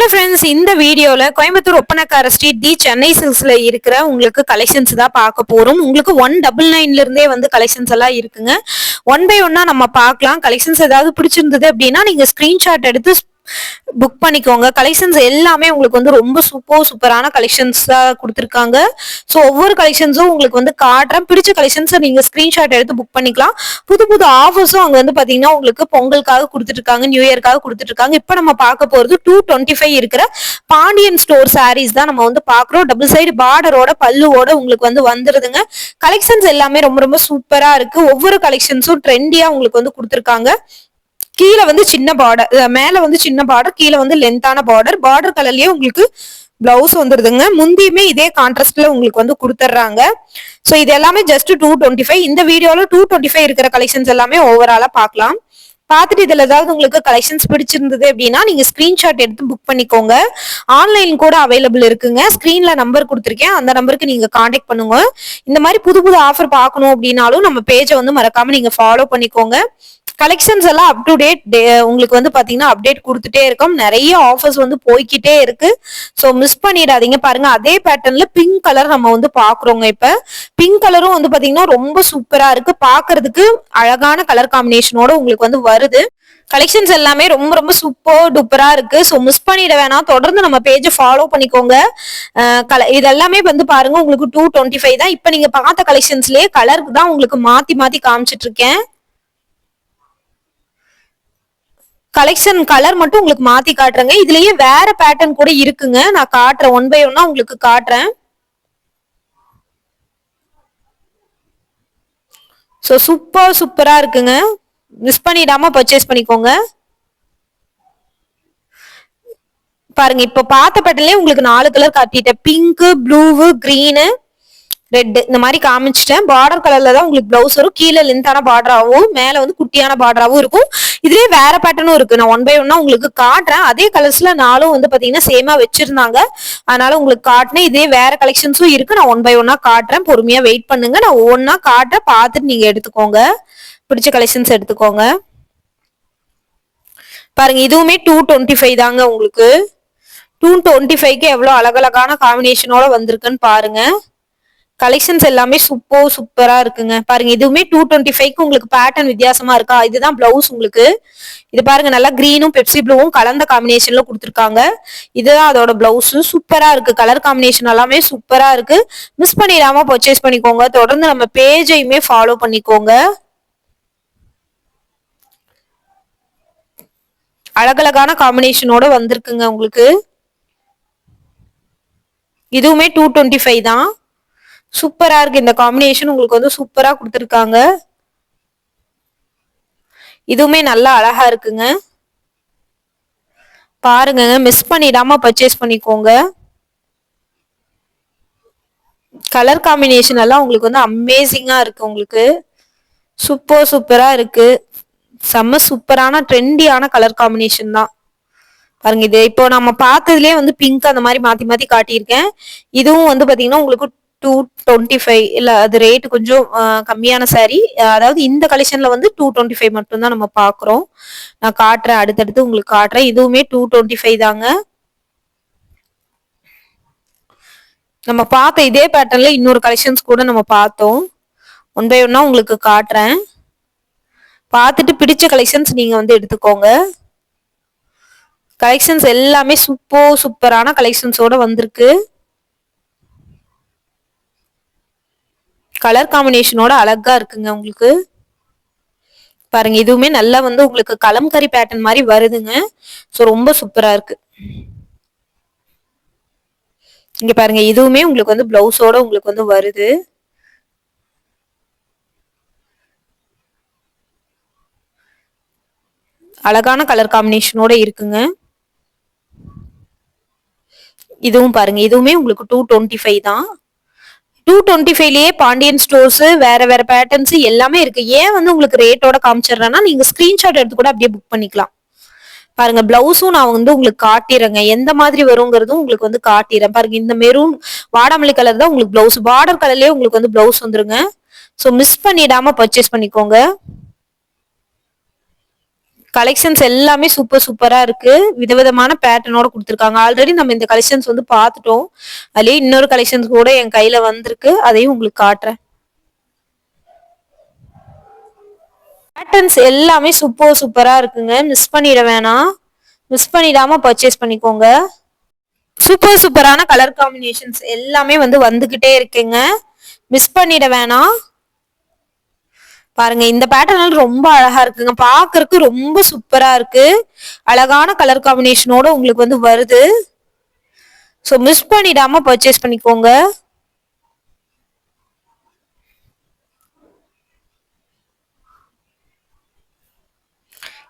Hello friends இந்த வீடியோவில் Coimbatore Oppanakara street the Chennai சில்க்ஸ்ல இருக்கிற உங்களுக்கு கலெக்ஷன்ஸ் தான் பார்க்க போகிறோம் உங்களுக்கு ஒன் டபுள் நைன்ல இருந்தே வந்து கலெக்ஷன்ஸ் எல்லாம் இருக்குங்க. ஒன் பை ஒன்னா நம்ம பார்க்கலாம். கலெக்ஷன்ஸ் ஏதாவது பிடிச்சிருந்தது அப்படின்னா நீங்க ஸ்க்ரீன்ஷாட் எடுத்து புக் பண்ணிக்கோங்க. கலெக்ஷன்ஸ் எல்லாமே உங்களுக்கு வந்து ரொம்ப சூப்பர் சூப்பரான கலெக்ஷன்ஸ் கொடுத்துருக்காங்க. ஸோ ஒவ்வொரு கலெக்ஷன்ஸும் உங்களுக்கு வந்து காட்டுறேன். பிடிச்ச கலெக்ஷன்ஸை நீங்கள் ஸ்க்ரீன்ஷாட் எடுத்து புக் பண்ணிக்கலாம். புது புது ஆஃபர்ஸும் அங்கே வந்து பார்த்தீங்கன்னா உங்களுக்கு பொங்கலுக்காக கொடுத்துருக்காங்க நியூ இயர்க்காக கொடுத்துட்ருக்காங்க. இப்போ நம்ம பார்க்க போகிறது டூ டுவெண்ட்டி ஃபைவ் இருக்கிற பாண்டியன் ஸ்டோர் சாரீஸ் தான் நம்ம வந்து பார்க்குறோம். டபுள் சைடு பார்டரோட பல்லுவோட உங்களுக்கு வந்து வந்துருதுங்க. கலெக்ஷன்ஸ் எல்லாமே ரொம்ப ரொம்ப சூப்பராக இருக்கு. ஒவ்வொரு கலெக்ஷன்ஸும் ட்ரெண்டியாக உங்களுக்கு வந்து கொடுத்துருக்காங்க. கீழே வந்து சின்ன பார்டர் மேல வந்து சின்ன பார்டர் கீழே வந்து லென்த்தான பார்டர் பார்டர் கலர்லயே உங்களுக்கு பிளவுஸ் வந்துருதுங்க. முந்தியுமே இதே கான்ட்ராஸ்ட்ல உங்களுக்கு வந்து கொடுத்துட்றாங்க ஸோ இது எல்லாமே ஜஸ்ட் டூ டுவெண்ட்டி ஃபைவ் இந்த வீடியோல டூ டுவெண்ட்டி ஃபைவ் இருக்கிற கலெக்ஷன்ஸ் எல்லாமே ஓவராலா பார்க்கலாம். பார்த்துட்டு இதுல ஏதாவது உங்களுக்கு கலெக்ஷன்ஸ் பிடிச்சிருந்தது அப்படின்னா நீங்க ஸ்கிரீன்ஷாட் எடுத்து புக் பண்ணிக்கோங்க. ஆன்லைன் கூட அவைலபிள் இருக்குங்க. ஸ்கிரீன்ல நம்பர் கொடுத்துருக்கேன். அந்த நம்பருக்கு நீங்க காண்டாக்ட் பண்ணுங்க. இந்த மாதிரி புது புது ஆஃபர் பார்க்கணும் அப்படின்னாலும் நம்ம பேஜை வந்து மறக்காம நீங்க ஃபாலோ பண்ணிக்கோங்க. கலெக்ஷன்ஸ் எல்லாம் அப் டு டேட் உங்களுக்கு வந்து பாத்தீங்கன்னா அப்டேட் கொடுத்துட்டே இருக்கும். நிறைய ஆஃபர்ஸ் வந்து போய்கிட்டே இருக்கு. ஸோ மிஸ் பண்ணிடாதீங்க. பாருங்க அதே பேட்டர்ன்ல பிங்க் கலர் நம்ம வந்து பாக்குறோங்க இப்ப. பிங்க் கலரும் வந்து பாத்தீங்கன்னா ரொம்ப சூப்பரா இருக்கு. பாக்குறதுக்கு அழகான கலர் காம்பினேஷனோட உங்களுக்கு வந்து வருது. கலெக்ஷன்ஸ் எல்லாமே ரொம்ப ரொம்ப சூப்பர் டூப்பரா இருக்கு. ஸோ மிஸ் பண்ணிட வேணாம். தொடர்ந்து நம்ம பேஜை ஃபாலோ பண்ணிக்கோங்க. கல இதெல்லாமே வந்து பாருங்க உங்களுக்கு டூ டுவெண்ட்டி ஃபைவ் தான். இப்போ நீங்க பார்த்த கலெக்ஷன்ஸ்லயே கலருக்கு தான் உங்களுக்கு மாத்தி மாத்தி காமிச்சிட்டு இருக்கேன். கலெக்ஷன் கலர் மட்டும் உங்களுக்கு மாத்தி காட்டுறேங்க. இதுலயே வேற பேட்டர்ன் கூட இருக்குங்க. நான் காட்டுறேன். ஒன் பை ஒன்னா உங்களுக்கு காட்டுறேன். ஸோ சூப்பர் சூப்பரா இருக்குங்க. மிஸ் பண்ணிடாம பர்ச்சேஸ் பண்ணிக்கோங்க. பாருங்க இப்ப பார்த்த பேட்டர்லயே உங்களுக்கு நாலு கலர் காட்டிட்டேன். பிங்க் ப்ளூவு கிரீனு ரெட் இந்த மாதிரி காமிச்சிட்டேன். பார்டர் கலர்ல தான் உங்களுக்கு பிளவுஸ் வரும். கீழே லென்த்தான பார்டராகவும் மேல வந்து குட்டியான பார்டராகவும் இருக்கும். இதுலயே வேற பேட்டர்னும் இருக்கு. நான் ஒன் பை ஒன்னா உங்களுக்கு காட்டுறேன். அதே கலர்ஸ்ல நாளும் வந்து பாத்தீங்கன்னா சேமா வச்சிருந்தாங்க. அதனால உங்களுக்கு காட்டினேன். இதே வேற கலெக்ஷன்ஸும் இருக்கு. நான் ஒன் பை ஒன்னா காட்டுறேன். பொறுமையா வெயிட் பண்ணுங்க. நான் ஒவ்வொன்னா காட்டுறேன். பார்த்துட்டு நீங்க எடுத்துக்கோங்க. பிடிச்ச கலெக்ஷன்ஸ் எடுத்துக்கோங்க. பாருங்க இதுவுமே டூ டுவெண்ட்டி ஃபைவ் தாங்க உங்களுக்கு. டூ டுவெண்ட்டி ஃபைவ்க்கு எவ்வளோ அழகழகான காம்பினேஷனோட வந்திருக்குன்னு பாருங்க. கலெக்ஷன்ஸ் எல்லாமே சூப்பர் சூப்பரா இருக்குங்க. பாருங்க இதுவுமே டூ டுவெண்ட்டி ஃபைவ்க்கு உங்களுக்கு பேட்டர்ன் வித்தியாசமா இருக்கா? இதுதான் பிளவுஸ் உங்களுக்கு. இது பாருங்க நல்லா கிரீனும் பெப்சி ப்ளூவும் கலந்த காம்பினேஷன்ல கொடுத்துருக்காங்க. இதுதான் அதோட பிளவுஸ் சூப்பரா இருக்கு. கலர் காம்பினேஷன் எல்லாமே சூப்பரா இருக்கு. மிஸ் பண்ணிடாம பர்ச்சேஸ் பண்ணிக்கோங்க. தொடர்ந்து நம்ம பேஜையுமே ஃபாலோ பண்ணிக்கோங்க. அழகழகான காம்பினேஷனோட வந்திருக்குங்க உங்களுக்கு. இதுவுமே டூ டுவெண்ட்டி ஃபைவ் தான். சூப்பரா இருக்கு. இந்த காம்பினேஷன் உங்களுக்கு வந்து சூப்பரா கொடுத்துருக்காங்க. இதுவுமே நல்லா அழகா இருக்குங்க. பாருங்க மிஸ் பண்ணிடாம பர்ச்சேஸ் பண்ணிக்கோங்க. கலர் காம்பினேஷன் எல்லாம் உங்களுக்கு வந்து அமேசிங்கா இருக்கு உங்களுக்கு. சூப்பர் சூப்பரா இருக்கு. செம்ம சூப்பரான ட்ரெண்டியான கலர் காம்பினேஷன் தான். பாருங்க இது இப்போ நம்ம பார்த்ததுலயே வந்து பிங்க் அந்த மாதிரி மாத்தி மாத்தி காட்டியிருக்கேன். இதுவும் வந்து பாத்தீங்கன்னா உங்களுக்கு டூ டுவெண்ட்டி ஃபைவ் இல்லை அது ரேட் கொஞ்சம் கம்மியான சாரீ அதாவது இந்த கலெக்ஷன்ல வந்து டூ டுவெண்ட்டி ஃபைவ் மட்டும்தான் நம்ம பார்க்குறோம் நான் காட்டுறேன் அடுத்தடுத்து உங்களுக்கு காட்டுறேன். இதுவுமே டூ டுவெண்ட்டி ஃபைவ் தாங்க. நம்ம பார்த்த இதே பேட்டர்ன்ல இன்னொரு கலெக்ஷன்ஸ் கூட நம்ம பார்த்தோம். ஒன் பை ஒன்னா உங்களுக்கு காட்டுறேன். பார்த்துட்டு பிடிச்ச கலெக்ஷன்ஸ் நீங்க வந்து எடுத்துக்கோங்க. கலெக்ஷன்ஸ் எல்லாமே சூப்பர் சூப்பரான கலெக்ஷன்ஸோட வந்திருக்கு. கலர் காம்பினேஷனோட அழகா இருக்குங்க உங்களுக்கு. பாருங்க இதுவுமே நல்லா வந்து உங்களுக்கு கலம்கரி பேட்டர்ன் மாதிரி வருதுங்க. ஸோ ரொம்ப சூப்பரா இருக்கு. இங்க பாருங்க இதுவுமே உங்களுக்கு வந்து பிளவுஸோட உங்களுக்கு வந்து வருது. அழகான கலர் காம்பினேஷனோட இருக்குங்க. இதுவும் பாருங்க இதுவுமே உங்களுக்கு டூ டுவெண்ட்டி ஃபைவ் தான். டூ டுவெண்ட்டி ஃபைவ்லயே பாண்டியன் ஸ்டோர்ஸ் வேற வேற பேட்டர்ன்ஸ் எல்லாமே இருக்கு. ஏன் வந்து உங்களுக்கு ரேட்டோட காமிச்சிடுறேன்னா நீங்க ஸ்கிரீன்ஷாட் எடுத்து கூட அப்படியே புக் பண்ணிக்கலாம். பாருங்க பிளவுஸும் நான் வந்து உங்களுக்கு காட்டிடுறேங்க. எந்த மாதிரி வருங்கிறதும் உங்களுக்கு வந்து காட்டிடுறேன். பாருங்க இந்த மெரூன் வாடாமல்லி கலர் தான் உங்களுக்கு பிளவுஸ் பார்டர் கலர்லயே உங்களுக்கு வந்து பிளவுஸ் வந்துருங்க. ஸோ மிஸ் பண்ணிடாம பர்ச்சேஸ் பண்ணிக்கோங்க. கலெக்ஷன்ஸ் எல்லாமே சூப்பர் சூப்பரா இருக்கு. விதவிதமான பேட்டர்னோட கொடுத்துருக்காங்க. ஆல்ரெடி நம்ம இந்த கலெக்ஷன்ஸ் வந்து பார்த்துட்டோம் அதுலயே இன்னொரு கலெக்ஷன்ஸ் கூட என் கையில வந்திருக்கு. அதையும் உங்களுக்கு காட்டுறேன். பேட்டர்ன்ஸ் எல்லாமே சூப்பர் சூப்பரா இருக்குங்க. மிஸ் பண்ணிட வேணாம். மிஸ் பண்ணிடாம பர்ச்சேஸ் பண்ணிக்கோங்க. சூப்பர் சூப்பரான கலர் காம்பினேஷன்ஸ் எல்லாமே வந்து வந்துகிட்டே இருக்குங்க. மிஸ் பண்ணிட வேணாம். பாருங்க இந்த பேட்டர்ன் ரொம்ப அழகா இருக்குங்க. பாக்குறதுக்கு ரொம்ப சூப்பரா இருக்கு. அழகான கலர் காம்பினேஷனோட உங்களுக்கு வந்து வருது. ஸோ மிஸ் பண்ணிடாம பர்ச்சேஸ் பண்ணிக்கோங்க.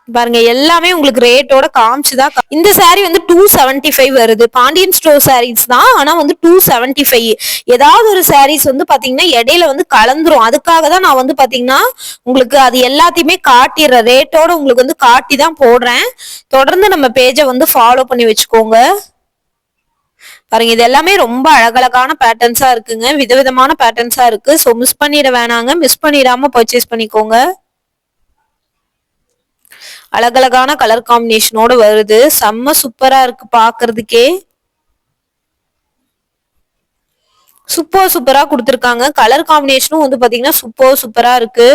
பாருங்க எல்லாமே உங்களுக்கு ரேட்டோட காமிச்சுதான் இந்த saree வந்து டூ செவன்டி ஃபைவ் வருது. பாண்டியன் ஸ்டோர் சாரீஸ் தான் ஆனா வந்து டூ செவன்டி ஃபைவ் ஏதாவது ஒரு சாரீஸ் வந்து பாத்தீங்கன்னா இடையில வந்து கலந்துரும். அதுக்காக தான் நான் வந்து பாத்தீங்கன்னா உங்களுக்கு அது எல்லாத்தையுமே காட்டிடுறேன். ரேட்டோட உங்களுக்கு வந்து காட்டி தான் போடுறேன். தொடர்ந்து நம்ம பேஜை வந்து ஃபாலோ பண்ணி வச்சுக்கோங்க. பாருங்க இது எல்லாமே ரொம்ப அழகழகான பேட்டர்ன்ஸா இருக்குங்க. விதவிதமான பேட்டர்ன்ஸா இருக்கு. ஸோ மிஸ் பண்ணிட வேணாங்க. மிஸ் பண்ணிடாம பர்ச்சேஸ் பண்ணிக்கோங்க. அழகழகான கலர் காம்பினேஷனோட வருது. செம்ம சூப்பரா இருக்கு பாக்குறதுக்கே. சூப்பர் சூப்பரா கொடுத்துருக்காங்க. கலர் காம்பினேஷனும் வந்து பாத்தீங்கன்னா சூப்பர் சூப்பரா இருக்கு.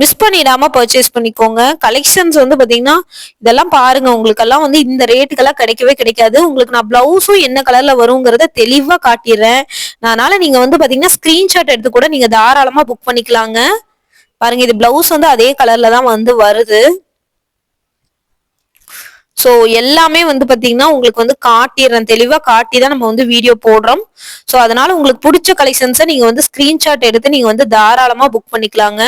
மிஸ் பண்ணிடாம பர்ச்சேஸ் பண்ணிக்கோங்க. கலெக்ஷன்ஸ் வந்து பாத்தீங்கன்னா இதெல்லாம் பாருங்க. உங்களுக்கெல்லாம் வந்து இந்த ரேட்டுக்கெல்லாம் கிடைக்கவே கிடைக்காது. உங்களுக்கு நான் பிளவுஸும் என்ன கலர்ல வருங்கிறத தெளிவா காட்டிடுறேன். அதனால நீங்க வந்து பாத்தீங்கன்னா ஸ்கிரீன்ஷாட் எடுத்து கூட நீங்க தாராளமா புக் பண்ணிக்கலாங்க. பாருங்க இது பிளவுஸ் வந்து அதே கலர்ல தான் வந்து வருது. ஸோ எல்லாமே வந்து பாத்தீங்கன்னா உங்களுக்கு வந்து காட்டிடுறேன் தெளிவா காட்டி தான் நம்ம வந்து வீடியோ போடுறோம். ஸோ அதனால உங்களுக்கு பிடிச்ச கலெக்ஷன்ஸை நீங்க வந்து ஸ்கிரீன்ஷாட் எடுத்து நீங்க வந்து தாராளமா புக் பண்ணிக்கலாங்க.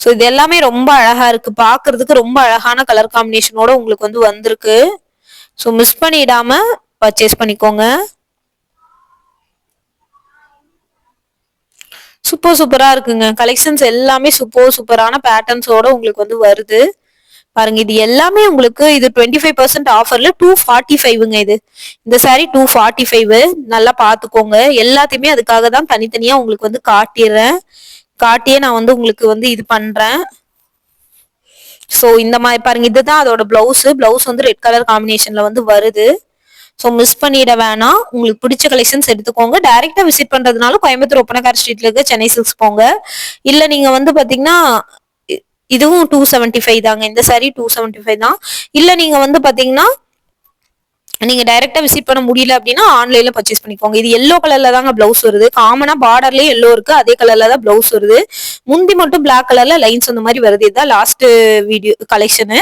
ஸோ இது எல்லாமே ரொம்ப அழகா இருக்கு. பார்க்கறதுக்கு ரொம்ப அழகான கலர் காம்பினேஷனோட உங்களுக்கு வந்து வந்திருக்கு. ஸோ மிஸ் பண்ணிடாம பர்ச்சேஸ் பண்ணிக்கோங்க. சூப்பர் சூப்பரா இருக்குங்க. கலெக்ஷன்ஸ் எல்லாமே சூப்பர் சூப்பரான பேட்டர்ன்ஸோட உங்களுக்கு வந்து வருது. பாருங்க இது எல்லாமே உங்களுக்கு இது டுவெண்ட்டி ஃபைவ் பர்சன்ட் ஆஃபர்ல டூ ஃபார்ட்டி ஃபைவ்ங்க இது. இந்த சாரி டூ ஃபார்ட்டி ஃபைவ் நல்லா பார்த்துக்கோங்க எல்லாத்தையுமே அதுக்காக தான் தனித்தனியா உங்களுக்கு வந்து காட்டிடுறேன் காட்டியே நான் வந்து உங்களுக்கு வந்து இது பண்றேன். ஸோ இந்த மாதிரி பாருங்க இதுதான் அதோட பிளவுஸ் பிளவுஸ் வந்து ரெட் கலர் காம்பினேஷன்ல வந்து வருது. ஸோ மிஸ் பண்ணிட வேணாம். உங்களுக்கு பிடிச்ச கலெக்ஷன்ஸ் எடுத்துக்கோங்க. டைரெக்டாக விசிட் பண்ணுறதுனால கோயம்புத்தூர் ஒப்பனக்கார் ஸ்ட்ரீட்ல இருக்க சென்னை சில்க்ஸ் போங்க. இல்லை நீங்கள் வந்து பார்த்தீங்கன்னா இதுவும் டூ செவன்ட்டி ஃபைவ் தாங்க. இந்த சாரி டூ செவன்ட்டி ஃபைவ் தான். இல்லை நீங்கள் வந்து பார்த்தீங்கன்னா நீங்க டைரக்டா விசிட் பண்ண முடியல அப்படின்னா ஆன்லைன்ல பர்ச்சேஸ் பண்ணிக்கோங்க. இது எல்லோ கலர்ல தாங்க பிளவுஸ் வருது. காமனா பார்டர்லயே எல்லோ இருக்கு. அதே கலர்ல தான் பிளவுஸ் வருது. முந்தி மட்டும் பிளாக் கலர்ல லைன்ஸ் அந்த மாதிரி வருது. இதுதான் லாஸ்ட் வீடியோ கலெக்ஷனு